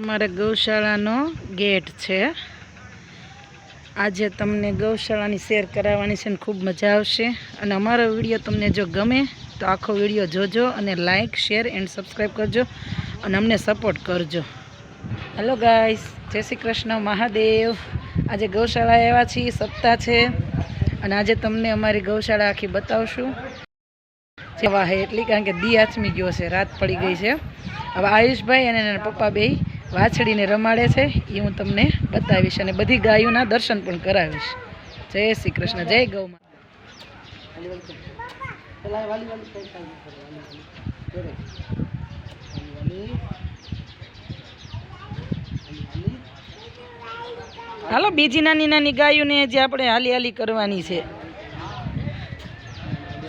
અમારે ગૌશાળાનો ગેટ છે. આજે તમને ગૌશાળાની શેર કરાવવાની છે ને ખૂબ મજા આવશે. અને અમારો વીડિયો તમને જો ગમે તો આખો વીડિયો જોજો અને લાઇક શેર એન્ડ સબસ્ક્રાઈબ કરજો અને અમને સપોર્ટ કરજો. હેલો ગાઈસ, જય શ્રી કૃષ્ણ, મહાદેવ. આજે ગૌશાળા આવ્યા છીએ, સપ્તાહ છે. અને આજે તમને અમારી ગૌશાળા આખી બતાવશું. જવા હે એટલી, કારણ કે દી આચમી ગયો છે, રાત પડી ગઈ છે. હવે આયુષભાઈ અને એના પપ્પા બે વાછડીને રમાડે છે એ હું તમને બતાવીશ અને બધી ગાયોના દર્શન પણ કરાવીશ. જય શ્રી કૃષ્ણ, જય ગૌ હાલો, બીજી નાની નાની ગાયોને જે આપણે હાલી હાલી કરવાની છે.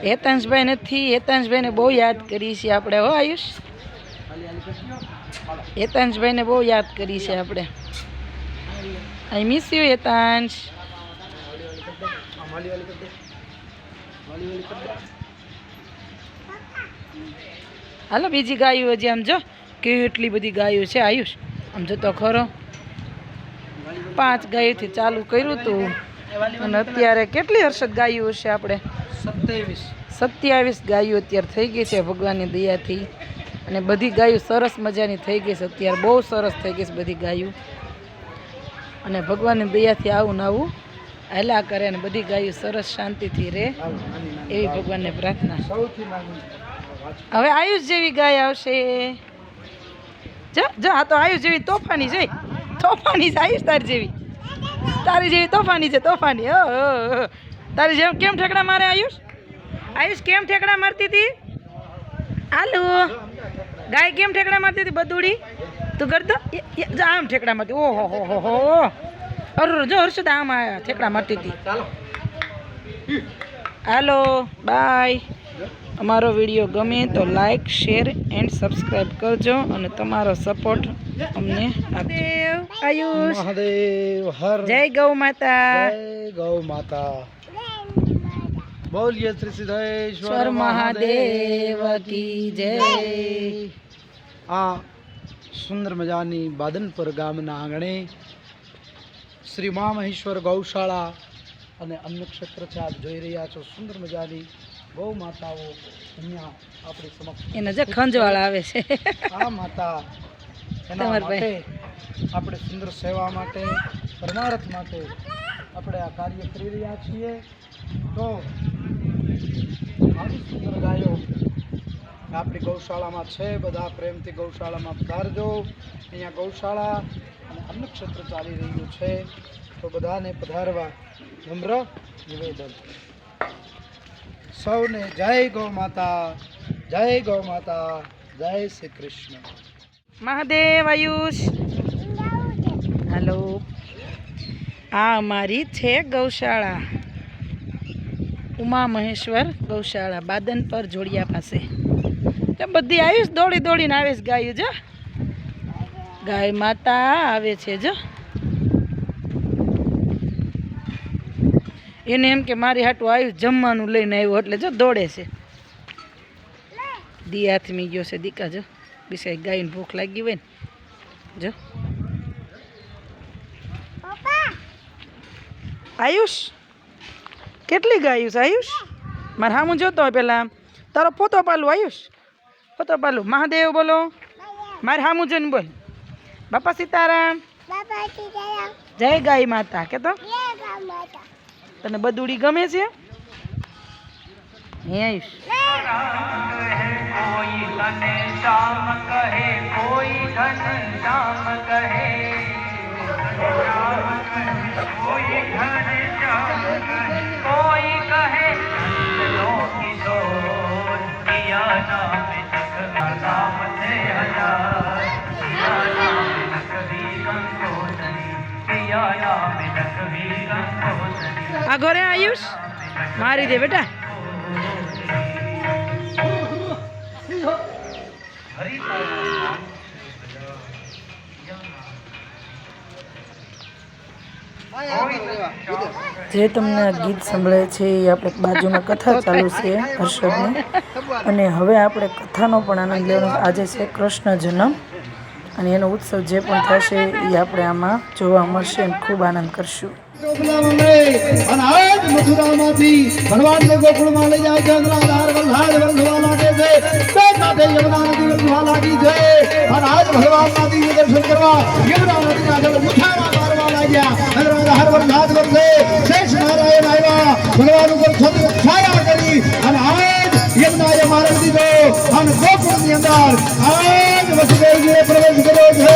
હેતાંશભાઈ નથી, હેતાંશભાઈને બહુ યાદ કરી છે આપણે, હો આયુષ? હેતાંશભાઈને બહુ યાદ કરી છે આપણે. I miss you Hetansh. હાલો બીજી ગાયો હજી આમ જો કેટલી બધી ગાયો છે આયુષ આમ જો તો ખરો. પાંચ ગાયોથી ચાલુ કર્યું હતું અને અત્યારે કેટલી હર્ષદ ગાયો છે આપણે? સત્યાવીસ. સત્યાવીસ ગાયો અત્યારે થઈ ગઈ છે ભગવાનની દયાથી. અને બધી ગાયો સરસ મજાની થઈ ગઈ છે. અત્યારે બહુ સરસ થઈ ગઈ છે બધી ગાયો. અને ભગવાનની દયાથી આવું ને આવું હાલા કરે અને બધી ગાયો સરસ શાંતિથી રહે એવી ભગવાનને પ્રાર્થના. હવે આયુષ જેવી ગાય આવશે. જો આ તો આયુષ જેવી તોફાની છે. તોફાની છે આયુષ તારી જેવી. તારી જેવી તોફાની છે, તોફાની. હો. તારી જેમ કેમ ઠેકડા મારે આયુષ? આયુષ કેમ ઠેકડા મારતી હતી? હાલો. ગાય કેમ ઠેકડા મારતી હતી બધુડી તું કરતો? આમ ઠેકડા મારતી ઓહો હો હો હો. અરે જો હર્ષદ આમ આ ઠેકડા મારતી હતી. ચાલો. હાલો બાય. અમારો વીડિયો ગમે તો લાઈક શેર એન્ડ સબસ્ક્રાઈબ કરજો અને તમારો સપોર્ટ અમને આપજો. આયુષ. મહાદેવ હર. જય ગૌ માતા. જય ગૌ માતા. બોલીએ શ્રી સિદ્ધેશ્વર મહાદેવ કી જય. આ સુંદર મજાની બાદનપુર ગામના આંગણે શ્રી મા મહેશ્વર ગૌશાળા અને અન્નક્ષેત્ર છે. આપ જોઈ રહ્યા છો સુંદર મજાની ગૌ માતાઓ અહીંયા આપણી સમક્ષ એને જે ખંજવાળ આવે છે. આ માતા એના માટે આપણે સુંદર સેવા માટે પરમાર્થ માટે આપણે આ કાર્ય કરી રહ્યા છીએ. તો આવી સુંદર ગાયો ગૌશાળામાં છે, બધા પ્રેમથી ગૌશાળામાં પધારજો અહીંયા ગૌશાળા અને અન્નક્ષેત્ર ચાલી રહ્યું છે, તો બધાને પધારવા નમ્ર નિવેદન. સૌને જય ગૌ માતા, જય ગૌ માતા, જય શ્રી કૃષ્ણ. મહાદેવ આયુષ. હલો. આ અમારી છે ગૌશાળા. ઉમા મહેશ્વર ગૌશાળા બાદન પર જોડિયા પાસે. બધી આવીશ, દોડી દોડીને આવીશ ગાયું, જો. ગાય માતા આવે છે, જો. એને એમ કે મારી હાટું આવ્યું જમવાનું લઈને આવ્યું એટલે જો દોડે છે. દી હાથમી ગયો છે, દીકા, જો. બિસાઈ ગાયને ભૂખ લાગી હોય ને, જો. આયુષ, કેટલી ગાયું છે, આયુષ? મારે હામું જોતો હોય પેલા તારો પોતો પાલું, આયુષ? પતો પાલું. મહાદેવ બોલો. મારે હામું જોઈને બોલ. બાપા સીતારામ. જય ગાય માતા. કે તો તને બદુડી ગમે છે? હે કોઈ ધન શ્યામ કહે કોઈ ધન શ્યામ કહે કોઈ ધન શ્યામ કહે કોઈ આગો આયુષ? મારી દે બેટા. જે તમને ગીત સંભળાય છે એ આપણે બાજુમાં કથા ચાલુ છે હર્ષદની. અને હવે આપણે કથાનો પણ આનંદ લેવાનો આજે છે કૃષ્ણ જન્મ. અને એનો ઉત્સવ જે પણ થશે એ આપણે આમાં જોવા મળશે અને ખૂબ આનંદ કરશું. અને આજ મથુરામાંથી ભગવાનને ગોકુળમાં લઈ જાય છે અંતરાધાર વરસાદ વરસવા લાગે છે. તે કાંઠે યમુના નદી વરસવા લાગી છે. અને આજ દર્શન કરવા યમુના નદીના જળ મુઠામાં મારવા લાગ્યા અંતરાધાર વરસાદ વરસે શેષ નારાયણ આવ્યા. ભગવાન ઉપર છાયા કરી અને આજ યમુનાએ માર્ગ દીધો અને ગોકુળની અંદર આજ વસુદેવજીએ પ્રવેશ કર્યો છે.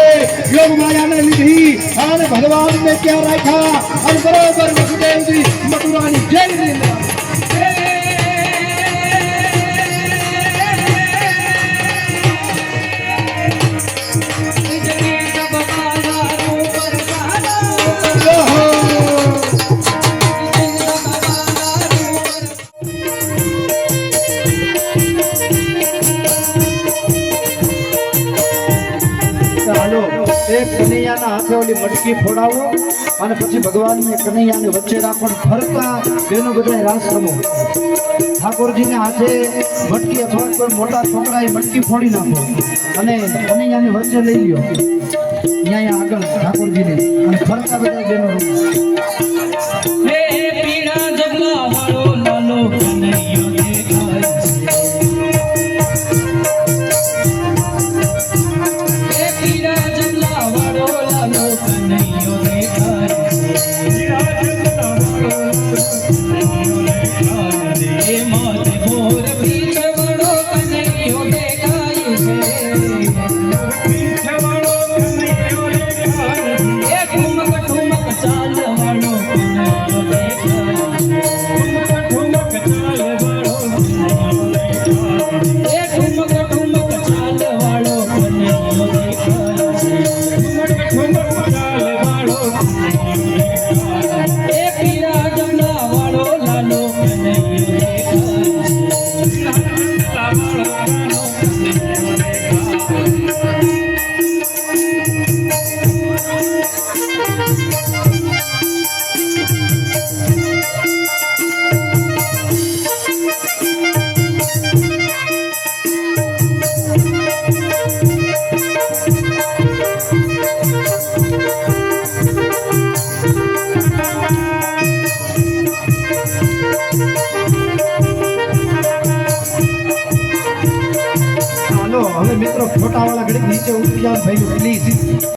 યોગ માયાને લીધી અને ભગવાનને ત્યાં રાખ્યા. અને બરોબર વસુદેવજી મથુરાની જેલની અંદર ફોડાવો અને પછી ભગવાનને કનૈયાને વચ્ચે રાખો ફરતા બેનો બધા રાસ રમો ઠાકોરજીને હાથે મટકી અથવા કોઈ મોટા છોકરાએ મટકી ફોડી નાખો અને કનૈયાને વચ્ચે લઈ લ્યો. અહીંયા આગળ ઠાકોરજીને. અને ફરતા બધા બેનો રમો મિત્રો ફોટાવાળા ઘડી નીચે ઉતરી જાવ ભાઈ પ્લીઝ